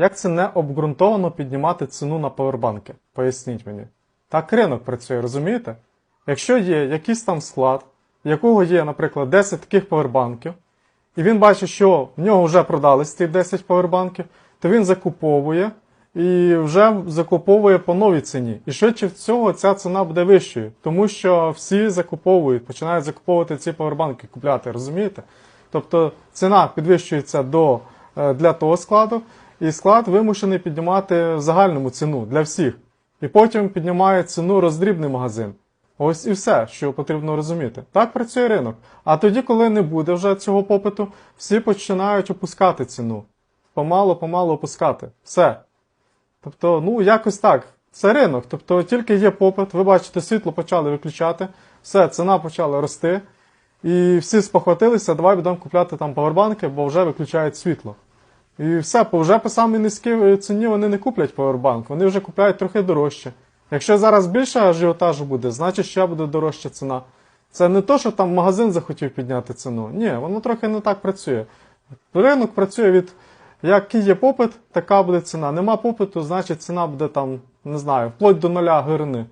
Як це не обґрунтовано піднімати ціну на павербанки? Поясніть мені. Так ринок працює, розумієте? Якщо є якийсь там склад, в якого є, наприклад, 10 таких павербанків, і він бачить, що в нього вже продались ці 10 павербанків, то він закуповує і вже закуповує по новій ціні. І швидше всього ця ціна буде вищою, тому що всі закуповують, починають закуповувати ці павербанки, купляти, розумієте? Тобто ціна підвищується до, е, для того складу, і склад вимушений піднімати загальному ціну для всіх. І потім піднімає ціну роздрібний магазин. Ось і все, що потрібно розуміти. Так працює ринок. А тоді, коли не буде вже цього попиту, всі починають опускати ціну. Помало, помало опускати. Все. Тобто, ну якось так. Це ринок. Тобто тільки є попит, ви бачите, світло почали виключати, все, ціна почала рости. І всі спохватилися, давай будемо купляти там павербанки, бо вже виключають світло. І все, вже по самій низькій ціні вони не куплять павербанк, вони вже купляють трохи дорожче. Якщо зараз більше ажіотажу буде, значить ще буде дорожча ціна. Це не то, що там магазин захотів підняти ціну. Ні, воно трохи не так працює. Ринок працює від який є попит, така буде ціна. Нема попиту, значить ціна буде там, не знаю, вплоть до нуля гирини.